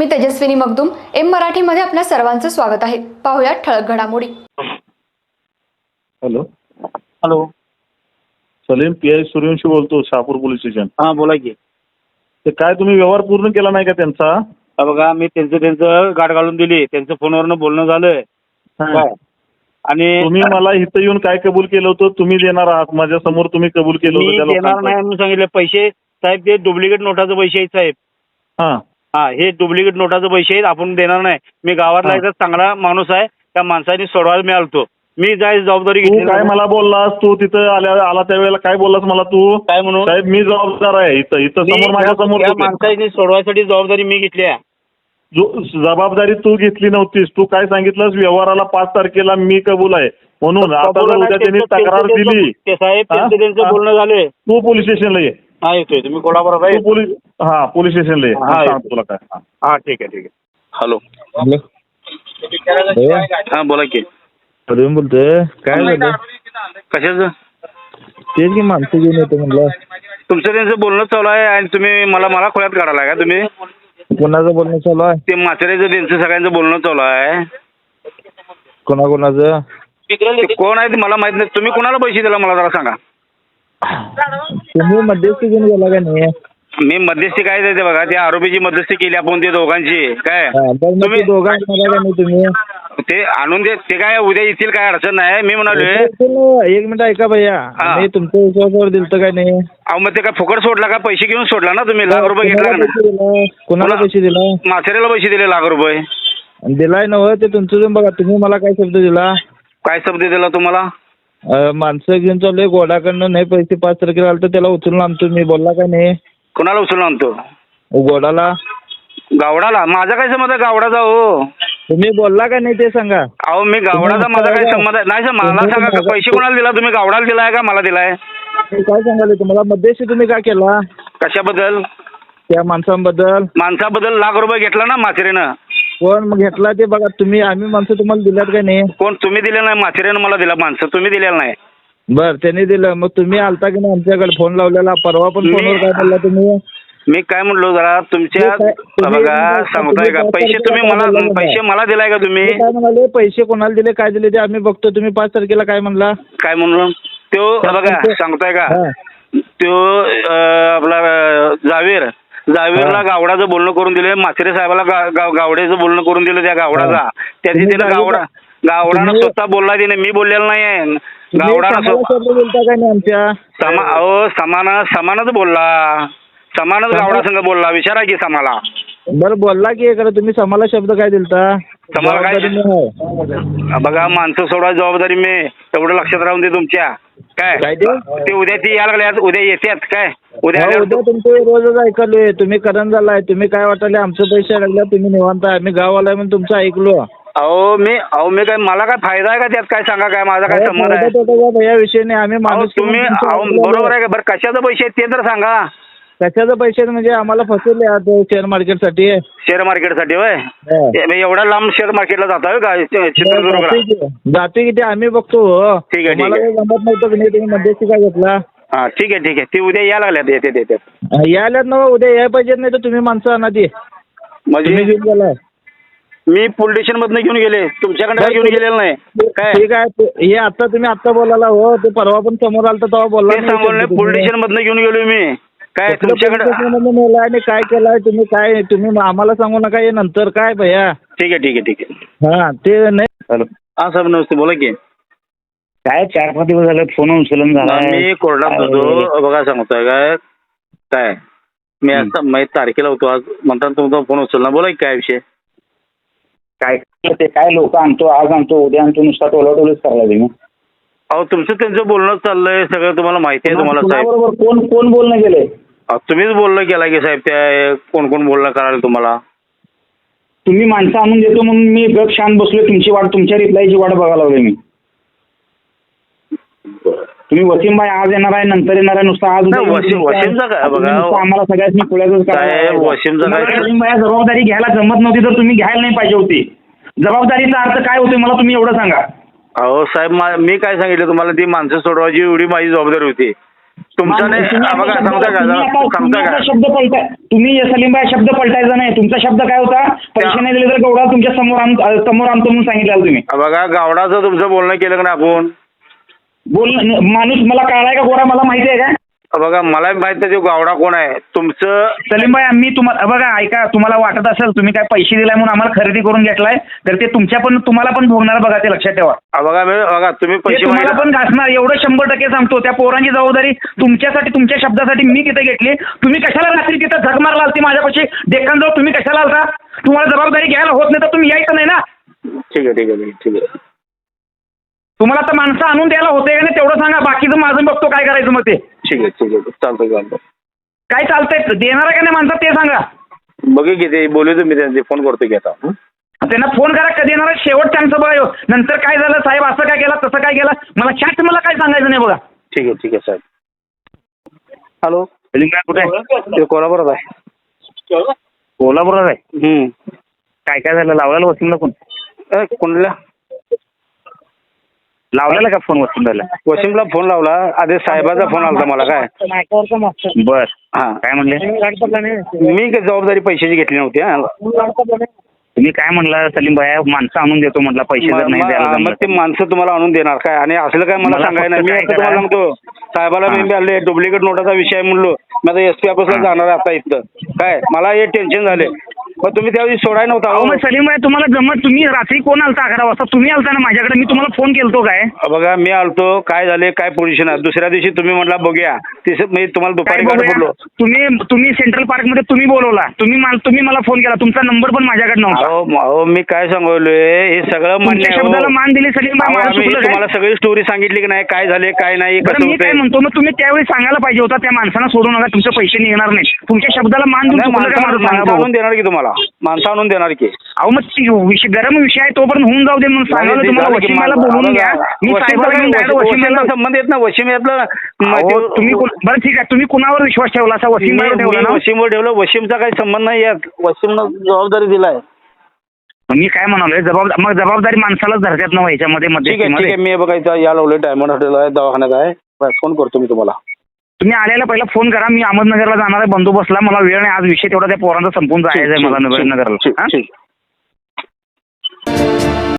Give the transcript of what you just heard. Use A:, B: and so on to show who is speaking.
A: मी Tejaswini Magdum M मराठीमध्ये आपल्या सर्वांचं स्वागत आहे. पाहुयात ठळक घडामोडी.
B: Hello.
C: Hello.
B: Salim P I Suryavanshi बोलतो शहापूर पोलीस स्टेशन.
C: हां बोला की.
B: ते काय तुम्ही व्यवहार पूर्ण केला नाही का त्यांचा?
C: हा बघा मी त्यांचं त्यांचं गाठ घालून दिली. त्यांचं फोनवरनं बोलणं झालंय. काय आणि
B: तुम्ही मला इथं येऊन काय कबूल केलं होतं? तुम्ही देणार आहात. माझ्यासमोर तुम्ही कबूल केलं
C: मी
B: होतं त्या
C: देणार
B: लोकांचं.
C: नाही म्हणून सांगितलं. पैसे साहेब ते डुप्लिकेट नोटाचे पैसे आहेत साहेब.
B: हा.
C: हा हे डुप्लिकेट नोटाचे पैसे आहेत आपण देणार नाही. मी गावातला. एकदा चांगला माणूस आहे त्या माणसाने सोडवायला मी आलतो. मी जाय जबाबदारी
B: तू
C: घेतली
B: काय. मला बोललास? तू तिथं आल्या आला त्यावेळेला काय बोललास मला तू?
C: काय म्हणून?
B: साहेब मी जबाबदार आहे. इथं इथं
C: मी
B: समोर माझ्यासमोर
C: त्या माणसाने सोडवायसाठी जबाबदारी मी घेतली आहे.
B: जो- जबाबदारी तू घेतली नव्हतीस तू काय सांगितलंस? व्यवहाराला पाच तारखेला मी कबूल आहे. म्हणून आता जर उद्या त्यांनी तक्रार दिली.
C: ते साहेब
B: हा?
C: त्यांचं? बोलणं झालंय.
B: तू पोलीस स्टेशनला ये.
C: हा येतोय. तुम्ही कोल्हापुरात आहे?
B: तू पोलीस हा पोलीस स्टेशनला ये.
C: हा,
B: सांगतो तुला काय. हा.
C: हा ठीक आहे ठीक आहे. हॅलो.
D: हॅलो.
C: हा बोला की.
D: अरुण बोलतोय. काय झालं?
C: कशाचं?
D: तेच की माणसं घेऊन येतो म्हणलं.
C: तुमचं त्यांचं बोलणं चालू आहे आणि तुम्ही मला मला खोळ्यात काढायला का तुम्ही.
D: कोणाचं बोलणं चालू आहे?
C: ते म्हाताऱ्याचं त्यांचं सगळ्यांचं बोलणं चालू आहे.
D: कोणा कोणाचं
C: ते कोण आहे ते मला माहीत नाही. तुम्ही कोणाला पैसे दिला मला जरा सांगा.
D: तुम्ही मध्यस्थी घेऊन गेला का नाही?
C: मी मध्यस्थी काय देते बघा त्या आरोपीची मध्यस्थी केली आपण ते दोघांची काय?
D: हा, बरं मग ते
C: तुम्ही
D: दोघं आणणार का नाही तुम्ही.
C: ते आणून दे ते काय उद्या येतील काय अडचण नाही मी म्हणालोय.
D: एक मिनिट ऐका भैया तुमच्या विश्वासावर दिलतं काय नाही?
C: अहो मग ते काय फुकट सोडला का? पैसे घेऊन सोडला ना तुम्ही लाख रुपये घेतला
D: कोणाला पैसे दिला? कोणाला पैसे दिला?
C: म्हाताऱ्याला पैसे दिले लाख रुपये.
D: दिलाय नव्ह ते तुमचं तुम्ही बघा तुम्ही मला काय शब्द दिला?
C: काय शब्द दिला तुम्हाला?
D: माणसं घेऊन चाललोय गोडाकडनं नाही पैसे पाच तारखेला आलं तर त्याला उचलून आणतो मी बोलला काय नाही?
C: कोणाला उचलून आणतो?
D: गोडाला.
C: गावडाला? माझा काय संबंध आहे गावडाचा हो?
D: तुम्ही बोलला का नाही ते सांगा?
C: अहो मी गावडाचा माझा काय संबंध आहे? नाही सर मला सांगा का? पैसे कोणाला दिला? तुम्ही गावडाला दिलाय का? मला दिलाय
D: मी काय सांगाले तुम्हाला मध्यस्थी तुम्ही काय केला?
C: कशाबद्दल?
D: त्या माणसांबद्दल.
C: माणसाबद्दल लाख रुपये घेतला ना म्हातिरेनं
D: कोण मग घेतला ते बघा तुम्ही आम्ही माणसं तुम्हाला दिल्यात का नाही?
C: कोण तुम्ही दिले नाही म्हातिरेनं मला दिला माणसं तुम्ही दिलेलं नाही.
D: बर त्यांनी दिलं. मग तुम्ही आलता की नाही आमच्याकडे? फोन लावलेला परवा पण
C: मी-
D: फोनवर काय बोलला तुम्ही?
C: मी काय म्हणलो जरा तुमच्या
D: ते काय- तुम्ही-
C: बघा सांगतोय का?
D: तुम्ही
C: पैसे तुम्ही मला पैसे. मला दिलाय का तुम्ही?
D: ते काय म्हणाले पैसे कोणाला दिले काय दिले ते आम्ही बघतो. तुम्ही पाच तारखेला काय म्हणला?
C: काय म्हणून तो बघा सांगतोय का?
D: हा.
C: तो अं, आपला अं, जावेर. जावेरला. गावडाचं बोलणं करून दिलं म्हात्रे साहेबाला गा- गाव- गावड्याचं बोलणं करून दिलं त्या गावडाचा. त्याची
D: तुम्ही
C: त्यानं गावडा गावडानं
D: तुम्ही-
C: स्वतः बोलला तिने मी बोललेलं नाही
D: तुम्ही
C: गावडानं
D: बोलता नाही आमच्या?
C: समा अहो समान समानच बोलला. समानच
D: समा-
C: गावडा संघ बोलला. विचारा की समाला.
D: बरं बोलला की इकडे तुम्ही समाला शब्द काय दिलता?
C: समाला काय-
D: जबाबदारी.
C: बघा माणसं सोडा जबाबदारी मी. एवढं लक्षात राहून दे तुमच्या.
D: काय?
C: काय
D: ते?
C: ते उद्या ती यायला लागल्यात उद्या येतात काय? उद्या
D: हो,
C: आल्यावर
D: उद्या तुमचे रोजच ऐकलोय तुम्ही करण झालाय. तुम्ही काय वाटाले आमचं पैसे लागले तुम्ही निवांत आहे. आम्ही गाव आलाय म्हणून तुमचं ऐकलो.
C: अहो मी अहो मी काय मला काय फायदा आहे का त्यात? काय सांगा काय? माझा काय संबंध आहे?
D: या विषय नाही. आम्ही
C: अहो
D: माणूस
C: तुम्ही अहो बरोबर आहे का? बरं कशाचे पैसे आहेत ते तर सांगा.
D: कशाचं पैसे म्हणजे आम्हाला फसवले शेअर मार्केटसाठी
C: शेअर मार्केटसाठी होय?
D: हा.
C: ए- एवढ्या लांब शेअर मार्केटला जाता होय का? चित्रदुर्गला
D: जाते की- ते आम्ही बघतो हो.
C: ठीक आहे, ठीक आहे.
D: काही जमत नव्हतं की नाही तुम्ही मध्यस्थी काय घेतला?
C: हा ठीक आहे ठीक आहे. ती उद्या यायला लागल्यात येते येते
D: हा, यायल्यात ना उद्या याय पाहिजेत नाही तर तुम्ही माणसं आणा ती. तुम्ही
C: म्हणजे
D: घेऊन गेलाय
C: मी पोलीस स्टेशन मधनं घेऊन गेले. तुमच्याकडे काय घेऊन गेलेलं नाही. काय?
D: ठीक आहे ते- हे आता तुम्ही आता बोलायला हो. ते परवा पण समोर आलं तेव्हा बोलला
C: ते सांगून पोलीस स्टेशन मधनं घेऊन गेलो मी. काय तुमच्याकडे
D: आणि काय केलाय तुम्ही काय तुम्ही आम्हाला सांगू नका हे नंतर काय भैया?
C: ठीक आहे ठीक आहे ठीक आहे.
D: हा ते नाही.
B: हॅलो.
C: हा साहेब नमस्ते बोला की.
E: काय चार पाच दिवस झाले फोन उचलन झाला
C: मी कोर्टात होतो. बघा सांगतोय काय काय? मी आता मी तारखेला होतो आज. म्हणताना तुमचा फोन उचलला. बोला की काय विषय?
E: काय ते? काय लोक आणतो आज आणतो उद्या आणतो नुसता टोलाटोलीच करायला तुम्ही
C: अहो तुमचं त्यांचं बोलणं चाललंय. सगळं तुम्हाला माहिती आहे तुम्हाला साहेब.
E: बरोबर कोण कोण बोलणं गेले
C: अहो, तुम्हीच बोलणं केला की साहेब त्या कोण कोण बोलणं करायला तुम्हाला?
E: तुम्ही माणसं आणून देतो म्हणून मी गप शांत बसलोय तुमची वाट तुमच्या रिप्लायची वाट बघायला लागलोय मी. तुम्ही वसीम भाई आज येणार आहे नंतर येणार आहे नुसतं आज उद्या
C: वसीमचं काय बघा.
E: नुसतं आम्हाला सगळ्यांनी पुढ्याच
C: साहेब, वसीमचं काय-
E: जबाबदारी घ्यायला जमत नव्हती तर तुम्ही घ्यायला नाही पाहिजे होती. जबाबदारीचा अर्थ काय होतोय मला तुम्ही एवढं सांगा.
C: अहो साहेब मा- मी काय सांगितलं तुम्हाला ती माणसं सोडवायची एवढी माझी जबाबदारी होती. तुमचा नाही
E: आता
C: बघा
E: शब्द-
C: का जरा का
E: पलटाय तुम्ही सलीम शब्द पलटायचा नाही. तुमचा शब्द काय होता? पैसे नाही दिले तर गौडा तुमच्यासमोर आण- समोर आणतो म्हणून सांगितलं तुम्ही.
C: बघा गावडाचं तुमचं बोलणं केलं का नाही आपण?
E: बोल माणूस मला काळाय का गोरा? मला माहिती आहे का?
C: बघा मला माहीत नाही तो गावडा कोण आहे. तुमचं
E: सलीम भाई आम्ही तुम्हाला बघा ऐका तुम्हाला वाटत असेल तुम्ही काय पैसे दिलाय म्हणून आम्हाला खरेदी करून घेतलाय तर ते तुमच्या पण तुम्हाला पण भोगणार बघा ते लक्षात ठेवा.
C: बघा मी बघा तुम्ही
E: ते
C: पैसे
E: तुम्हाला
C: मागितले-
E: पण घासणार एवढं शंभर टक्के सांगतो त्या पोरांची जबाबदारी तुमच्यासाठी तुमच्या शब्दासाठी मी तिथे घेतली. तुम्ही कशाला रात्री तिथं झक मारला ती माझ्यापाशी? डेक्कन जाऊ तुम्ही कशाला आलता? तुम्हाला जबाबदारी घ्यायला होत नाही तर तुम्ही यायचं नाही ना?
C: ठीक आहे ठीक आहे ठीक आहे
E: तुम्हाला आता माणसं आणून द्यायला होते का नाही तेवढं सांगा बाकीचं माझं बघतो काय करायचं मग ते.
C: ठीक आहे ठीक आहे चालतं चालतं
E: काय चालतंय? देणार आहे का नाही माणसं? ते सांगा.
C: बघू की ते बोलू तुम्ही त्यांचे फोन करतो की आता. हं?
E: त्यांना फोन करा कधी येणार आहे? शेवट त्यांचं बघा ह्यो. नंतर काय झालं? साहेब असं काय केलं? तसं काय केलं? मला चॅट मला काय सांगायचं नाही बघा.
C: ठीक आहे ठीक आहे साहेब. हॅलो
E: कुठे
C: ते कोल्हापुरात आहे.
E: कोल्हापुरात आहे?
C: हं.
E: काय काय झालं? लावलेलं वसुंधला फोन
C: ए, कोणला
E: लावलेला का फोन वसुंधला
C: वशिमला फोन लावला. आधी साहेबाचा फोन आला मला काय?
E: बर.
C: हा.
E: काय म्हणले?
C: मी काही जबाबदारी पैशाची घेतली नव्हती हा.
E: तुम्ही काय म्हणला? सलीम भाई माणसं आणून देतो म्हटलं पैसे जर नाही द्यायला
C: मग ते माणसं तुम्हाला आणून देणार काय? आणि असलं काय मला सांगायला मी आता
E: काय
C: तुम्हाला? सांगतो साहेबाला मी. आले डुप्लिकेट नोटाचा विषय म्हणलो. मी आता एस पी ऑफिसला. जाणार आता इथं. काय? मला हे टेन्शन झाले. मग तुम्ही त्यावेळी सोडाय नव्हता
E: अहो. मग सलीम भाई तुम्हाला जमत तुम्ही रात्री कोण आलता अकरा वाजता? तुम्ही आलता ना माझ्याकडे मी तुम्हाला फोन केलतो काय?
C: बघा मी आलतो काय झाले काय पोझिशन आहे? दुसऱ्या दिवशी तुम्ही म्हटला बघूया. तिस मी तुम्हाला
E: काय
C: दुपारी
E: बघूया?
C: बोललो.
E: तुम्ही तुम्ही सेंट्रल पार्कमध्ये तुम्ही बोलवला. तुम्ही मला तुम्ही मला फोन केला. तुमचा नंबर पण माझ्याकडे नव्हता.
C: अहो अहो मी काय सांगलोय हे सगळं मान्य
E: तुमच्या
C: आहे, हो.
E: शब्दाला मान दिली सलीम भाई
C: अहो,
E: माझं
C: आम्ही
E: चुकलं
C: तुम्हाला? सगळी स्टोरी सांगितली की नाही काय झाले काय नाही
E: बरं
C: कसं
E: मी काय
C: होतंय
E: म्हणतो मग तुम्ही त्यावेळी सांगायला पाहिजे होता त्या माणसाला सोडू नका तुमचे पैसे निघणार नाही तुमच्या शब्दाला मान देऊन
C: नाही,
E: चुकलं काय
C: माणसं
E: माझं सांगा
C: माणसं
E: भाऊ?
C: आणून देणार की तुम्हाला? माणसं आणून देणार की.
E: अहो मग ती विषय गरम विषय आहे तोपर्यंत होऊन जाऊ दे म्हणून सांगायला तुम्हाला वशिमाला बोलून घ्या. मी साहेबाला मी direct वशिमाला
C: संबंध येत ना वशिम यातलं
E: अहो, तुम्ही कोण- बरं ठीक आहे तुम्ही कुणावर विश्वास ठेवला असा? वशिमवर ठेवला ना?
C: वशिमवर ठेवलं. वशिमचा काही संबंध नाही यात. वशिमनं जबाबदारी दिलाय.
E: मी काय म्हणालोय? जबाबदार मग जबाबदारी माणसालाच धरतात ना ह्याच्यामध्ये
C: ठीक आहे ठीक
E: मध्यस्थीमध्ये
C: आहे. मी बघा इथं या लावले डायमंड हॉटेल आहे दवाखान्यात आहे. बस, फोन करतो मी तुम्हाला.
E: तुम्ही आल्याला पहिला फोन करा. मी अहमदनगरला जाणार आहे. बंदोबस्तला. मला वेळ नाही. आज विषय तेवढा त्या पोरांचा संपून जायचं आहे मला नगरला.